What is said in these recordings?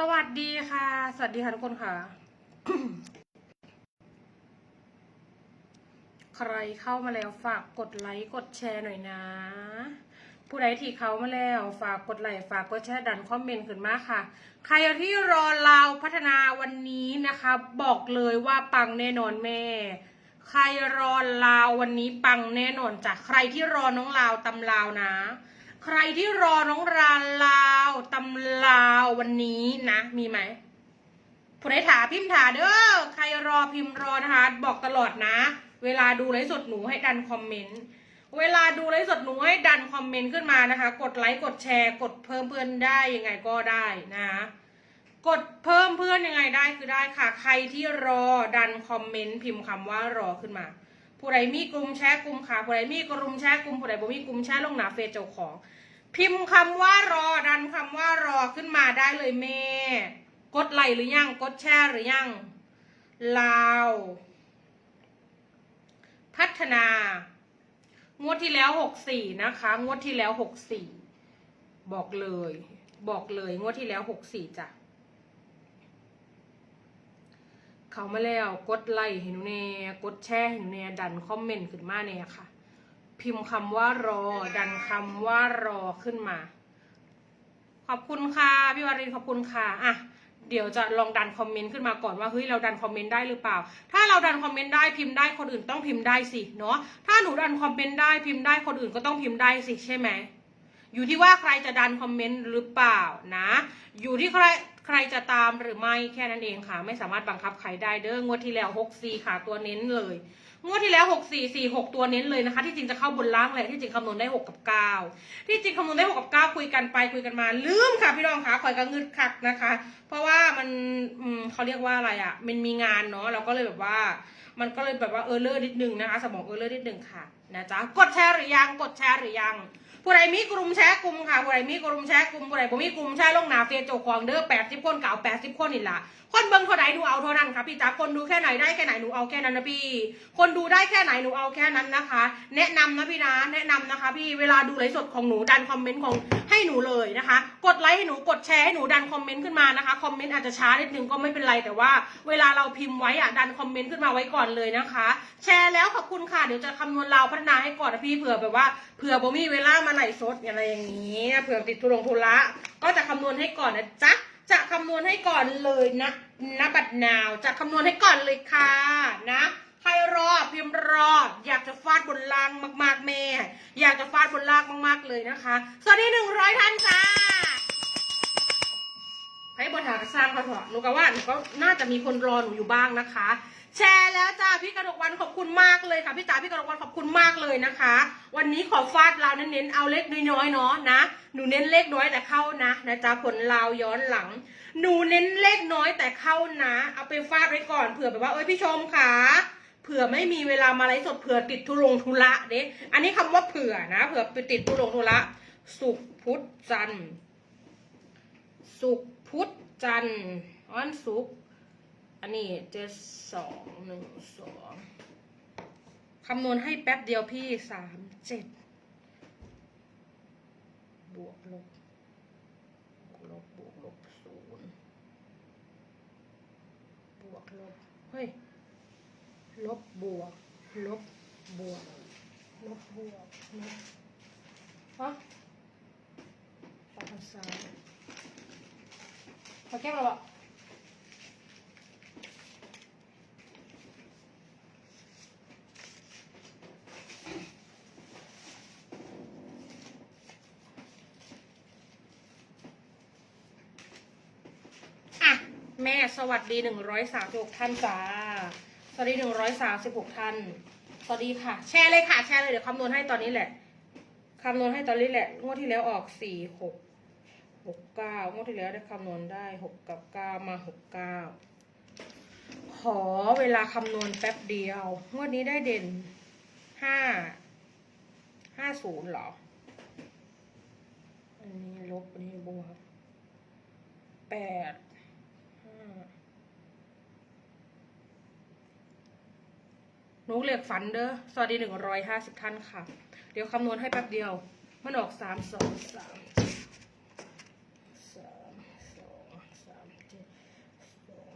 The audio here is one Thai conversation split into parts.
สวัสดีค่ะ สวัสดีค่ะทุกคนค่ะ ใครเข้ามาแล้วฝากกดไลค์กดแชร์หน่อยนะ ผู้ใดที่เข้ามาแล้ว ฝากกดไลค์ฝากกดแชร์ดันคอมเมนต์ขึ้นมาค่ะ ใครที่รอเราพัฒนาวันนี้นะคะ บอกเลยว่าปังแน่นอนแม่ ใครรอลาววันนี้ปังแน่นอนจ้ะใครที่รอน้องลาวตำลาวนะ ใครที่รอน้องรานลา วันนี้นะมีไหมผู้ใดถาพิมพ์ถาเด้อใครรอพิมพ์รอนะคะ บอกตลอดนะ เวลาดูไลฟ์สดหนูให้ดันคอมเมนต์เวลาดูไลฟ์สดหนูให้ดันคอมเมนต์ขึ้นมานะคะ กดไลค์กดแชร์กดเพิ่มเพื่อนได้ยังไงก็ได้นะคะกดเพิ่มเพื่อนยังไงได้คือได้ค่ะ ใครที่รอดันคอมเมนต์พิมพ์คำว่ารอขึ้นมาผู้ใดมีกลุ่มแชร์กลุ่มค่ะผู้ใดมีกลุ่มแชร์กลุ่มผู้ใดบ่มีกลุ่มแชร์ลงหนาเฟซเจ้าของ พิมพ์คำว่ารอดันคำว่ารอขึ้นมาได้เลยแม่กดไลค์หรือยัง กดแชร์หรือยังลาว พัฒนางวดที่แล้วหกสี่นะคะ งวดที่แล้วหกสี่บอกเลย บอกเลยงวดที่แล้วหกสี่จ้ะเขามาแล้วกดไลค์ให้หนูแน่กดแชร์ให้หนูแน่ดันคอมเมนต์ขึ้นมาแน่ค่ะ พิมพ์คำว่ารอ ดันคำว่ารอขึ้นมา ขอบคุณค่ะพี่วารินขอบคุณค่ะอะเดี๋ยวจะลองดันคอมเมนต์ขึ้นมาก่อนว่าเฮ้ยเราดันคอมเมนต์ได้หรือเปล่า ถ้าเราดันคอมเมนต์ได้พิมพ์ได้คนอื่นต้องพิมพ์ได้สิเนาะถ้าหนูดันคอมเมนต์ได้พิมพ์ได้คนอื่นก็ต้องพิมพ์ได้สิใช่ไหมอยู่ที่ว่าใครจะดันคอมเมนต์หรือเปล่านะ อยู่ที่ใครใครจะตามหรือไม่แค่นั้นเองค่ะ ไม่สามารถบังคับใครได้เด้องวดที่แล้ว6 4ค่ะตัวเน้นเลย งวดที่แล้ว6 4 4 6ตัวเน้นเลยนะคะ ที่จริงจะเข้าบนล่างแหละที่จริงคำนวณได้6กับ9ที่จริงคำนวณได้6กับ9คุยกันไปคุยกันมาลืมค่ะพี่น้องค่ะคอยกับงึดคักนะคะ เพราะว่ามันอืมเขาเรียกว่าอะไรอะ่ะ มันมีงานเนาะเราก็เลยแบบว่า มันก็เลยแบบว่าเออเลอร์นิดนึงนะคะ สมองเออเลอร์นิดนึงค่ะนะจ๊ะกดแชร์หรือยังกดแชร์หรือยังผู้ใดมีกลุ่มแชร์กลุ่มค่ะผู้ใดมีกลุ่มแชร์กลุ่มผู้ใดบ่มีกลุ่มแชร์ลงหนาเฟซเจ้าของเด้อแปดสิบคนเก่าแปดสิบคนนี่ล่ะ คนเบิ่งเท่าไหนหนูเอาเท่านั้นค่ะพี่จ๋าคนดูแค่ไหนได้แค่ไหนหนูเอาแค่นั้นนะพี่ คนดูได้แค่ไหนหนูเอาแค่นั้นนะคะ แนะนำนะพี่นะแนะนำนะคะ พี่เวลาดูไลฟ์สดของหนูดันคอมเมนต์ของให้หนูเลยนะคะ กดไลค์ให้หนูกดแชร์ให้หนูดันคอมเมนต์ขึ้นมานะคะคอมเมนต์อาจจะช้านิดนึงก็ไม่เป็นไรแต่ว่า เวลาเราพิมพ์ไว้อะดันคอมเมนต์ขึ้นมาไว้ก่อนเลยนะคะ แชร์แล้วขอบคุณค่ะเดี๋ยวจะคำนวณเราพัฒนาให้ก่อนนะพี่เผื่อแบบว่าเผื่อบ่มีเวลามาไหลฟ์สดอะไรอย่างนี้เผื่อติดทุรงทุระก็จะคำนวณให้ก่อนนะจ๊ะ จะคำนวณให้ก่อนเลยนะนบัดนาวจะคำนวณให้ก่อนเลยค่ะนะใครรอพิมพ์รออยากจะฟาดบนล่างมาก ๆ แม่ อยากจะฟาดบนล่างมาก ๆ เลยนะคะ สวัสดีหนึ่งร้อยท่านค่ะให้บนหากสร้างเขาเถอะหนูก็ว่าหนูก็น่าจะมีคนรอหนูอยู่บ้างนะคะ แชร์แล้วจ้าพี่กระดกวันขอบ คุณมากเลยค่ะพี่จ๋าพี่กระดกวันขอบคุณมากเลยนะคะ วันนี้ขอฟาดลาวเน้นๆเอาเล็กน้อยๆเนาะนะหนูเน้นเลขน้อยแต่เข้านะนะจ๊ะผลลาวย้อนหลัง หนูเน้นเลขน้อยแต่เข้านะ เอาไปฟาดไว้ก่อนเผื่อแบบว่าเอ้ยพี่ชมค่ะเผื่อไม่มีเวลามาไลฟ์สดเผื่อติดทุรงทุระเด้อันนี้คำว่าเผื่อนะเผื่อไปติดทุรงทุระสุขพุทธจันทร์ศุกร์พุทธจันทร์วันศุกร์อันนี้เจ็ดสองหนึ่งสอง คำนวณให้แป๊บเดียวพี่สามเจ็ดบวกลบบวกลบบวกลบศูนย์บวกลบ เฮ้ย ลบบวก ลบบวก ลบบวกลบฮะปากกาสามพอแก้เราอะอะ แม่สวัสดีหนึ่งร้อยสามสิบหกท่านจ้าสวัสดีหนึ่งร้อยสามสิบหกท่าน สวัสดีค่ะ แชร์เลยค่ะ แชร์เลยเดี๋ยวคำนวณให้ตอนนี้แหละคำนวณให้ตอนนี้แหละงวดที่แล้วออกสี่หกหกเก้างวดที่แล้วได้คำนวณได้หกกับเก้ามาหกเก้าขอเวลาคำนวณแป๊บเดียว งวดนี้ได้เด่นห้าห้าศูนย์เหรอ อันนี้ลบอันนี้บวกแปด นกเหล็กฝันเด้อ สวัสดีหนึ่งร้อยห้าสิบท่านค่ะ เดี๋ยวคำนวณให้แป๊บเดียว มันออกสามสองสามสามสองสามเจ็ดสอง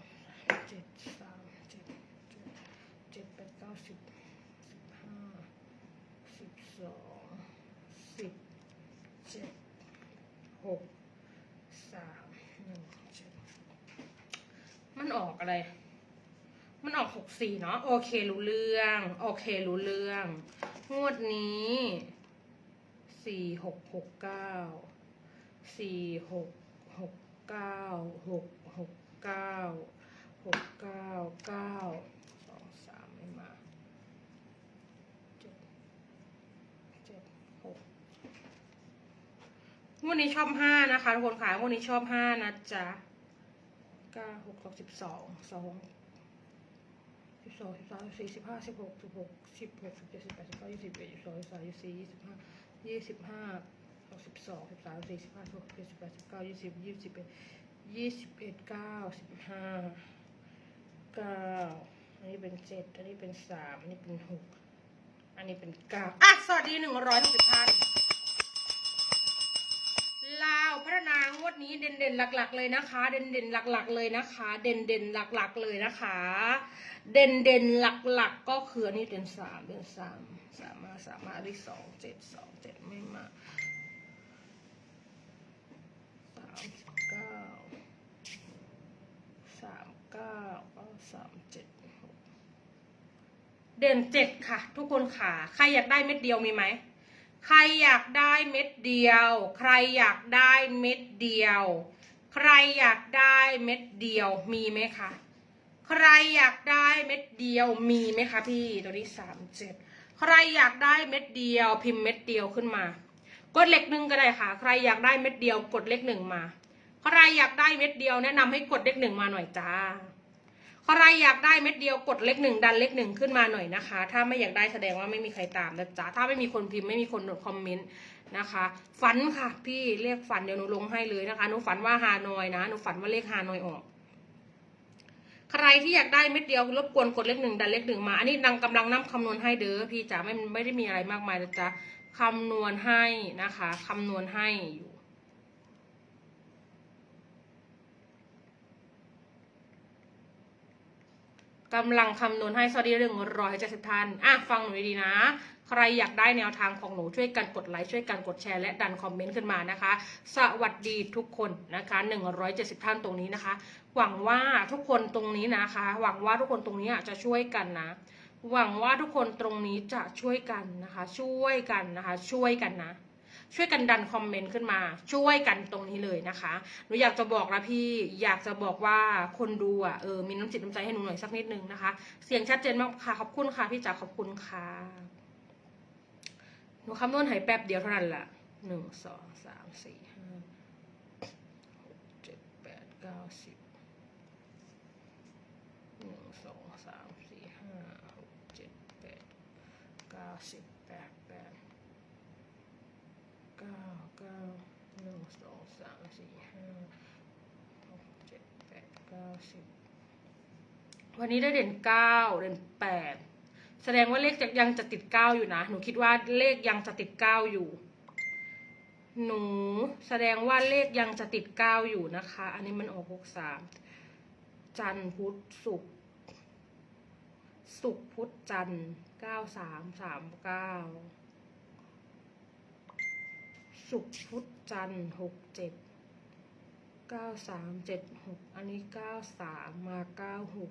เจ็ดสามเจ็ดเจ็ดเจ็ดแปดเก้าสิบสิบห้าสิบสองสิบเจ็ดหก มันออกอะไร มันออกหกสี่เนาะโอเครู้เรื่อง โอเครู้เรื่อง งวดนี้สี่หกหกเก้าสี่หกหกเก้าหกหกเก้าหกเก้าเก้าสองสามไม่มาเจ็ดเจ็ดหกงวดนี้ชอบห้านะคะทุกคนค่ะงวดนี้ชอบห้านะจ๊ะ เก้าหกสองสิบสองสองสิบสองสิบสามสิบสี่สิบห้าสิบหกสิบหกสิบหกสิบเจ็ดสิบแปดสิบเก้ายี่สิบเอ็ดยี่สิบสองยี่สิบสามยี่สิบสี่ยี่สิบห้ายี่สิบห้าหกสิบสองสิบสามสี่สิบห้าสิบหกสิบเจ็ดสิบแปดสิบเก้ายี่สิบยี่สิบเอ็ดยี่สิบเอ็ดเก้าสิบห้าเก้าอันนี้เป็นเจ็ดอันนี้เป็นสามอันนี้เป็นหกอันนี้เป็นเก้าอะสวัสดีหนึ่งร้อยหกสิบท่าน ลาวพัฒนางวดนี้เด่นๆหลัก ๆ เลยนะคะ เด่นๆหลัก ๆ เลยนะคะ เด่นๆหลัก ๆ เลยนะคะ เด่นๆหลัก ๆ ก็คืออันนี้เด่นสามเด่นสามสามมาสามมาอันนี้สองเจ็ดสองเจ็ดไม่มาสามเก้าสามเก้าก็สามเจ็ดหกเด่นเจ็ดค่ะ ทุกคนค่ะ ใครอยากได้เม็ดเดียวมีไหม ใครอยากได้เม็ดเดียว ใครอยากได้เม็ดเดียว ใครอยากได้เม็ดเดียวมีไหมคะ ใครอยากได้เม็ดเดียวมีไหมคะพี่ตัวนี้สามเจ็ดใครอยากได้เม็ดเดียว พิมพ์เม็ดเดียวขึ้นมา กดเลขหนึ่งก็ได้ค่ะ ใครอยากได้เม็ดเดียวกดเลขหนึ่งมา ใครอยากได้เม็ดเดียวแนะนำให้กดเลขหนึ่งมาหน่อยจ้า ใครอยากได้เม็ดเดียวกดเลขหนึ่งดันเลขหนึ่งขึ้นมาหน่อยนะคะ ถ้าไม่อยากได้แสดงว่าไม่มีใครตามนะจ๊ะถ้าไม่มีคนพิมพ์ไม่มีคนคอมเมนต์นะคะฝันค่ะ พี่เรียกฝันเดี๋ยวหนูลงให้เลยนะคะหนูฝันว่าฮานอยนะหนูฝันว่าเลขฮานอยออกใครที่อยากได้เม็ดเดียวรบกวนกดเลขหนึ่งดันเลขหนึ่งมา อันนี้ดังกำลังนํคำนวณให้เด้อพี่จ๋าไม่ไม่ได้มีอะไรมากมายนะจ๊ะคำนวณให้นะคะคำนวณให้อยู่ กำลังคำนวณให้สวัสดีหนึ่งร้อยเจ็ดสิบท่านอะฟังหนูดีนะ ใครอยากได้แนวทางของหนูช่วยกันกดไลค์ช่วยกันกดแชร์และดันคอมเมนต์ขึ้นมานะคะ สวัสดีทุกคนนะคะหนึ่งร้อยเจ็ดสิบท่านตรงนี้นะคะ หวังว่าทุกคนตรงนี้นะคะ หวังว่าทุกคนตรงนี้จะช่วยกันนะ หวังว่าทุกคนตรงนี้จะช่วยกันนะคะ ช่วยกันนะคะ ช่วยกันนะ ช่วยกันดันคอมเมนต์ขึ้นมา ช่วยกันตรงนี้เลยนะคะหนูอยากจะบอกนะพี่อยากจะบอกว่าคนดูอะเออมีน้ำจิตน้ำใจให้หนูหน่อยสักนิดนึงนะคะ เสียงชัดเจนมากค่ะขอบคุณค่ะพี่จ๋าขอบคุณค่ะหนูคำนวณใหายแป๊บเดียวเท่านั้นแหละหนึ่งสองสามสี่ห้าหกเจ็ดแปดเก้าสิบหนึ่งสองสามสี่ห้าหกเจ็ดแปดเก้าสิบแปดแปด เก้าเก้าหนึ่งสองสามสี่ห้าหกเจ็ดแปดเก้าสิบวันนี้ได้เด่นเก้าเด่นแปดแสดงว่าเลขยังจะติดเก้าอยู่นะ หนูคิดว่าเลขยังจะติดเก้าอยู่ หนูแสดงว่าเลขยังจะติดเก้าอยู่นะคะ อันนี้มันออกหกสามจันพุธศุกร์ศุกร์พุธจันทร์เก้าสามสามเก้า ศุกพุธจันทร์หกเจ็ดเก้าสามเจ็ดหกอันนี้เก้าสามมาเก้าหก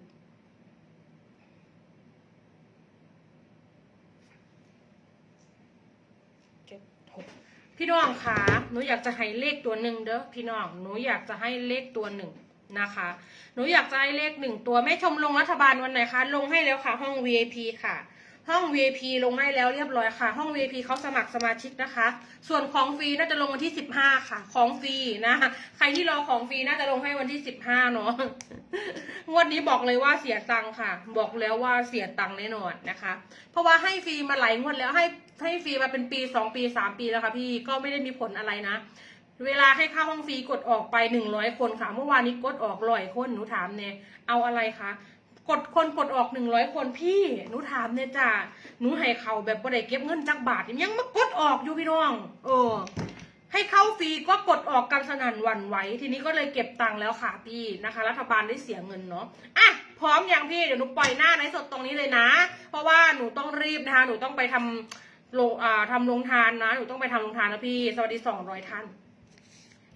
เจ็ดหกพี่น้องคะหนูอยากจะให้เลขตัวหนึ่งเด้อพี่น้องหนูอยากจะให้เลขตัวหนึ่งนะคะ หนูอยากจะให้เลขหนึ่งตัวแม่ชมลงรัฐบาลวันไหนคะ ลงให้แล้วค่ะ ห้อง VIP ค่ะ ห้อง VIP ลงให้แล้วเรียบร้อยค่ะ ห้อง VIP เขาสมัครสมาชิกนะคะ ส่วนของฟรีน่าจะลงวันที่ 15 ค่ะ ของฟรีนะ ใครที่รอของฟรีน่าจะลงให้วันที่ 15 เนาะ งวดนี้บอกเลยว่าเสียตังค์ค่ะ บอกแล้วว่าเสียตังค์แน่นอนนะคะ เพราะว่าให้ฟรีมาหลายงวดแล้วให้ให้ฟรีมาเป็นปี 2 ปี 3 ปีแล้วค่ะพี่ก็ไม่ได้มีผลอะไรนะเวลาให้ค่าห้องฟรีกดออกไป100คนค่ะ เมื่อวานนี้กดออกร้อยคนหนูถามเนี่ยเอาอะไรคะ กดคนกดออกหนึ่งร้อยคนพี่หนูถามเนี่ยจ้าหนูให้เขาแบบบ่ได้เก็บเงินจักบาทยังมากดออกอยู่พี่น้อง เออ ให้เข้าฟรีก็กดออกกันสนั่นหวั่นไหวทีนี้ก็เลยเก็บตังค์แล้วค่ะพี่นะคะ รัฐบาลได้เสียเงินเนาะอะพร้อมยังพี่เดี๋ยวหนูปล่อยหน้าในสดตรงนี้เลยนะ เพราะว่าหนูต้องรีบนะคะหนูต้องไปทำลงอ่าทำลงทานนะหนูต้องไปทำลงทานนะพี่ สวัสดีสองร้อยท่าน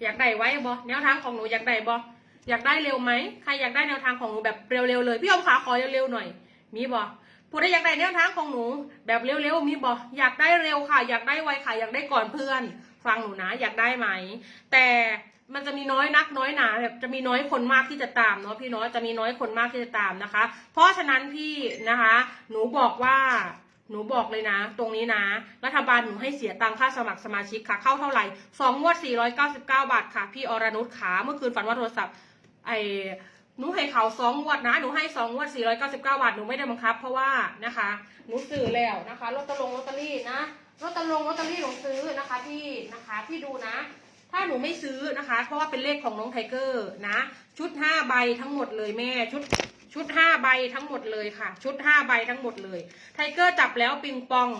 อยากได้ไว้บอแนวทางของหนูอยากได้บอ อยากได้เร็วไหมใครอยากได้แนวทางของหนูแบบเร็วๆเลยพี่อมขาขอเร็วๆหน่อย มีบอผู้ใดอยากได้แนวทางของหนู แบบเร็วๆมีบออยากได้เร็วค่ะ อยากได้ไวค่ะอยากได้ก่อนเพื่อน ฟังหนูนะ อยากได้ไหม แต่มันจะมีน้อยนักน้อยหนาแบบจะมีน้อยคนมากที่จะตามเนาะพี่เนาะจะมีน้อยคนมากที่จะตามนะคะ เพราะฉะนั้นพี่นะคะ หนูบอกว่าหนูบอกเลยนะ ตรงนี้นะ รัฐบาลหนูให้เสียตังค่าสมัครสมาชิกค่ะ เข้าเท่าไหร่สองงวด499 บาทค่ะ พี่อรนุชขาเมื่อคืนฝันว่าโทรศัพท์ ไอ้หนูให้เขาสองงวดนะ หนูให้สองงวด499บาท หนูไม่ได้บังคับ เพราะว่านะคะ หนูซื้อแล้วนะคะลอตเตอรี่ลอตเตอรี่นะลอตเตอรี่ลอตเตอรี่หนูซื้อนะคะพี่นะคะพี่ดูนะ ถ้าหนูไม่ซื้อนะคะ เพราะว่าเป็นเลขของน้องไทเกอร์นะ ชุดห้าใบทั้งหมดเลยแม่ชุดชุดห้าใบทั้งหมดเลยค่ะ ชุดห้าใบทั้งหมดเลย ไทเกอร์จับแล้วปิงปอง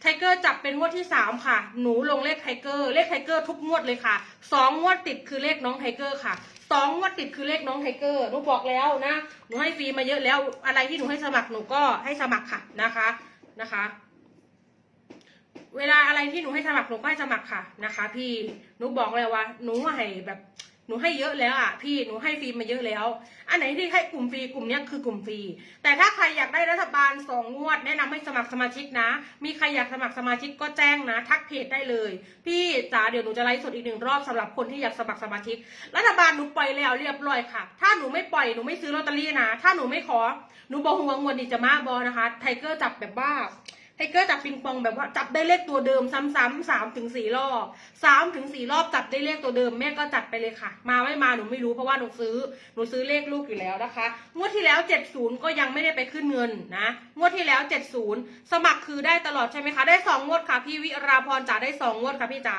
ไทเกอร์จับเป็นงวดที่สามค่ะ หนูลงเลขไทเกอร์ เลขไทเกอร์ทุกงวดเลยค่ะสองงวดติดคือเลขน้องไทเกอร์ค่ะ สองงวดติดคือเลขน้องไทเกอร์หนูบอกแล้วนะหนูให้ฟรีมาเยอะแล้ว อะไรที่หนูให้สมัครหนูก็ให้สมัครค่ะนะคะนะคะ เวลาอะไรที่หนูให้สมัครหนูก็ให้สมัครค่ะนะคะ พี่หนูบอกเลยว่าหนูให้แบบ นูให้เยอะแล้วอะพี่หนูให้ฟรีมาเยอะแล้ว อันไหนที่ให้กลุ่มฟรีกลุ่มเนี้ยคือกลุ่มฟรี แต่ถ้าใครอยากได้รัฐบาลสองงวด แนะนำให้สมัครสมาชิกนะ มีใครอยากสมัครสมาชิกก็แจ้งนะ ทักเพจได้เลย พี่จ๋าเดี๋ยวหนูจะไลฟ์สดอีกหนึ่งรอบสำหรับคนที่อยากสมัครสมาชิก รัฐบาลหนูปล่อยแล้วเรียบร้อยค่ะ ถ้าหนูไม่ปล่อยหนูไม่ซื้อลอตเตอรี่นะ ถ้าหนูไม่ขอหนูบอกหวงวันนี้จะมาบอนะคะ ไทเกอร์จับแบบว่า ไทเกอร์จับปิงปองแบบว่าจับได้เลขตัวเดิมซ้ำๆสามถึงสี่รอบสามถึงสี่รอบจับได้เลขตัวเดิมแม่ก็จัดไปเลยค่ะ มาไม่มาหนูไม่รู้เพราะว่าหนูซื้อหนูซื้อเลขลูกอยู่แล้วนะคะงวดที่แล้วเจ็ดศูนย์ก็ยังไม่ได้ไปขึ้นเงินนะงวดที่แล้วเจ็ดศูนย์สมัครคือได้ตลอดใช่ไหมคะได้สองงวดค่ะพี่วิราพรจ๋าได้สองงวดค่ะพี่จ๋า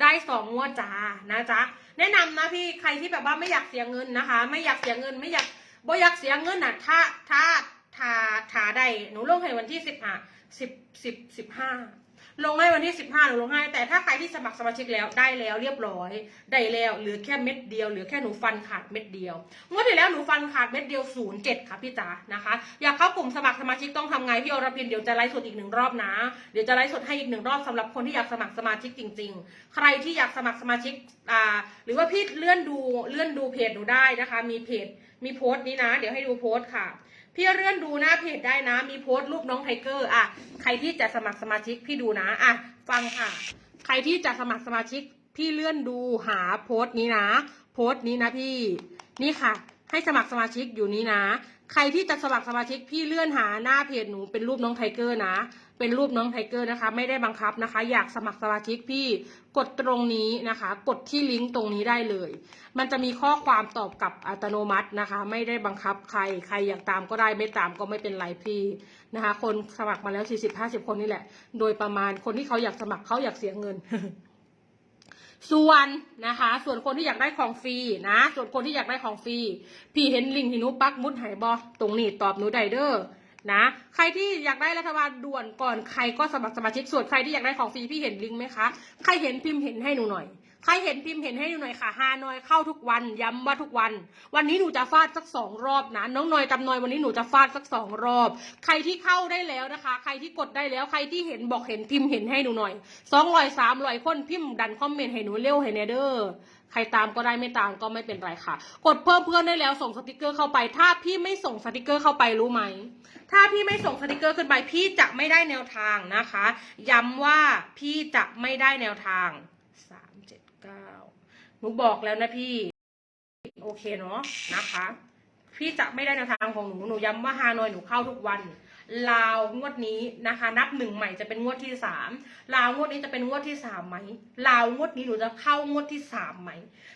ได้สองงวดจ๋านะจ๊ะแนะนำนะพี่ใครที่แบบว่าไม่อยากเสียเงินนะคะ ไม่อยากเสียเงินไม่อยากบ่อยากเสียเงินน่ะถ้าถ้าถ้าถ้าได้หนูลงให้วันที่สิบห้า สิบสิบสิบห้าลงให้วันที่สิบห้าหนูลงให้ แต่ถ้าใครที่สมัครสมาชิกแล้วได้แล้วเรียบร้อย ได้แล้วเหลือแค่เม็ดเดียวเหลือแค่หนูฟันขาดเม็ดเดียวงวดที่แล้วหนูฟันขาดเม็ดเดียวศูนย์เจ็ดค่ะพี่จ๋านะคะ อยากเข้ากลุ่มสมัครสมาชิกต้องทำไงพี่อรพินเดี๋ยวจะไลฟ์สดอีกหนึ่งรอบนะเดี๋ยวจะไลฟ์สดให้อีกหนึ่งรอบสำหรับคนที่อยากสมัครสมาชิกจริง ๆ ใครที่อยากสมัครสมาชิกอ่าหรือว่าพี่เลื่อนดูเลื่อนดูเพจหนูได้นะคะ มีเพจมีโพสต์นี้นะ เดี๋ยวให้ดูโพสต์ค่ะ พี่เลื่อนดูหน้าเพจได้นะ มีโพสต์รูปน้องไทเกอร์อะใครที่จะสมัครสมาชิกพี่ดูนะอะฟังค่ะ ใครที่จะสมัครสมาชิกพี่เลื่อนดูหาโพสต์นี้นะ โพสต์นี้นะพี่ นี่ค่ะ ให้สมัครสมาชิกอยู่นี้นะ ใครที่จะสมัครสมาชิกพี่เลื่อนหาหน้าเพจหนูเป็นรูปน้องไทเกอร์นะ เป็นรูปน้องไทเกอร์นะคะ ไม่ได้บังคับนะคะ อยากสมัครสมาชิกพี่กดตรงนี้นะคะ กดที่ลิงก์ตรงนี้ได้เลย มันจะมีข้อความตอบกลับอัตโนมัตินะคะ ไม่ได้บังคับใครใครอยากตามก็ได้ไม่ตามก็ไม่เป็นไรพี่นะคะ คนสมัครมาแล้ว 40-50 คนนี่แหละ โดยประมาณคนที่เขาอยากสมัครเขาอยากเสียเงิน ส่วนนะคะ ส่วนคนที่อยากได้ของฟรีนะ ส่วนคนที่อยากได้ของฟรีพี่เห็นลิงที่หนูปักมุดไหายบอตรงนี้ตอบหนูไดเดอร์นะใครที่อยากได้รัฐบาลด่วนก่อนใครก็สมัครสมาชิกส่วนใครที่อยากได้ของฟรีพี่เห็นลิงก์ไหมคะ ใครเห็นพิมพ์เห็นให้หนูหน่อย ใครเห็นพิมพ์เห็นให้หนูหน่อยค่ะฮานอยเข้าทุกวันย้ำว่าทุกวัน วันนี้หนูจะฟาดสักสองรอบนะน้องนอยตำนอยวันนี้หนูจะฟาดสักสองรอบ ใครที่เข้าได้แล้วนะคะ ใครที่กดได้แล้วใครที่เห็นบอกเห็นพิมพ์เห็นให้หนูหน่อยสองร้อยสามร้อยคนพิมพ์ดันคอมเมนต์ให้หนูเร็วให้แนเดอร์ใครตามก็ได้ไม่ตามก็ไม่เป็นไรค่ะ กดเพิ่มเพื่อนได้แล้วส่งสติกเกอร์เข้าไป ถ้าพี่ไม่ส่งสติกเกอร์เข้าไปรู้ไหม ถ้าพี่ไม่ส่งสติกเกอร์ขึ้นไปพี่จะไม่ได้แนวทางนะคะ ย้ำว่าพี่จะไม่ได้แนวทาง สามเจ็ดเก้าหนูบอกแล้วนะพี่ โอเคเนาะนะคะ พี่จะไม่ได้แนวทางของหนูหนูย้ำว่าฮานอยหนูเข้าทุกวัน ลาวงวดนี้นะคะ นับหนึ่งใหม่จะเป็นงวดที่สามลาวงวดนี้จะเป็นงวดที่สามไหมลาวงวดนี้หนูจะเข้างวดที่สามไหม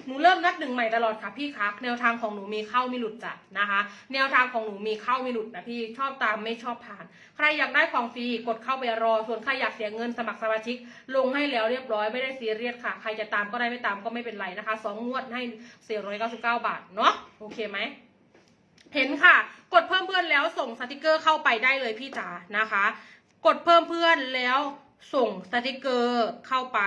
หนูเริ่มนับหนึ่งใหม่ตลอดค่ะพี่คะแนวทางของหนูมีเข้ามีหลุดจ้ะนะคะ แนวทางของหนูมีเข้ามีหลุดนะพี่ชอบตามไม่ชอบผ่าน ใครอยากได้ของฟรีกดเข้าไปรอ ส่วนใครอยากเสียเงินสมัครสมาชิก ลงให้แล้วเรียบร้อยไม่ได้ซีเรียสค่ะ ใครจะตามก็ได้ไม่ตามก็ไม่เป็นไรนะคะสองงวดให้499 บาทเนาะโอเคไหม เห็นค่ะ กดเพิ่มเพื่อนแล้วส่งสติกเกอร์เข้าไปได้เลยพี่จ๋านะคะ กดเพิ่มเพื่อนแล้วส่งสติกเกอร์เข้าไป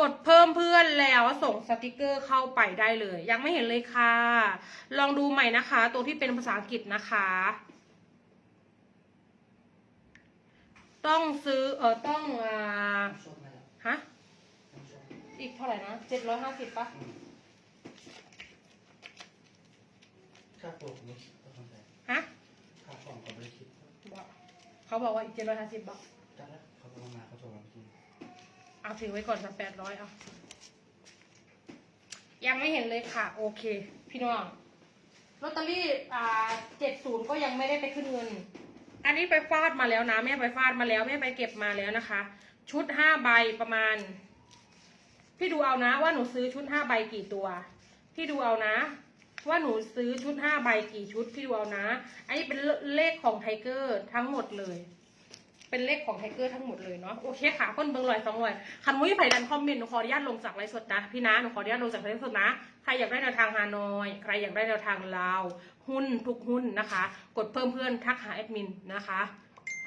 กดเพิ่มเพื่อนแล้วส่งสติกเกอร์เข้าไปได้เลย ยังไม่เห็นเลยค่ะ ลองดูใหม่นะคะ ตัวที่เป็นภาษาอังกฤษนะคะ ต้องซื้อเออต้องอ่าชอบไหมล่ะฮะชอบอีกเท่าไหร่นะเจ็ดร้อยห้าสิบปะอืมค่าตัวผมไม่คิดก็ทำได้ฮะค่าของก็ไม่ได้คิดบอกเขาบอกว่าอีกเจ็ดร้อยห้าสิบบาทจัดแล้วเขาก็มาเขาโทรมาจริงเอาถือไว้ก่อนสักแปดร้อยเอายังไม่เห็นเลยค่ะ โอเค พี่น้องลอตเตอรี่อ่าเจ็ดศูนย์ก็ยังไม่ได้ไปขึ้นเงิน อันนี้ไปฟาดมาแล้วนะแม่ไปฟาดมาแล้วแม่ไปเก็บมาแล้วนะคะ ชุดห้าใบประมาณ พี่ดูเอานะว่าหนูซื้อชุดห้าใบกี่ตัว พี่ดูเอานะ ว่าหนูซื้อชุดห้าใบกี่ชุดพี่ดูเอานะ อันนี้เป็นเลขของไทเกอร์ทั้งหมดเลย เป็นเลขของไทเกอร์ทั้งหมดเลยเนาะโอเคค่ะคนเบิ้งลอยสองลอยคันมุ้ยไผ่ดันคอมเมนต์หนูขออนุญาตลงจากไลฟ์สดนะพี่นะหนูขออนุญาตลงจากไลฟ์สดนะใครอยากได้แนวทางฮานอย ใครอยากได้แนวทางลาวหุ้นทุกหุ้นนะคะ กดเพิ่มเพื่อนทักหาแอดมินนะคะ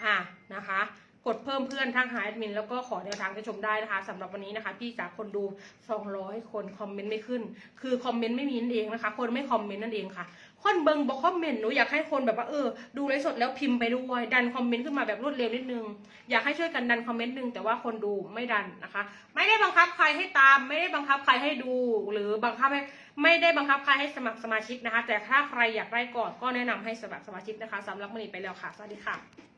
อ่านะคะ กดเพิ่มเพื่อนทักหาแอดมินแล้วก็ขอแนวทางจะชมได้นะคะสำหรับวันนี้นะคะ พี่จากคนดู 200 คนคอมเมนต์ไม่ขึ้น คือคอมเมนต์ไม่มีนั่นเองนะคะ คนไม่คอมเมนต์นั่นเองค่ะคนเบิงบอกคอมเมนต์หนูอยากให้คนแบบว่าเออดูไลฟ์สดแล้วพิมพ์ไปด้วยดันคอมเมนต์ขึ้นมาแบบรวดเร็วนิดนึง อยากให้ช่วยกันดันคอมเมนต์นึงแต่ว่าคนดูไม่ดันนะคะ ไม่ได้บังคับใครให้ตาม ไม่ได้บังคับใครให้ดู หรือบังคับให้ไม่ได้บังคับใครให้สมัครสมาชิกนะคะ แต่ถ้าใครอยากได้ก่อนก็แนะนำให้สมัครสมาชิกนะคะสำหรับวันนี้ไปแล้วค่ะสวัสดีค่ะ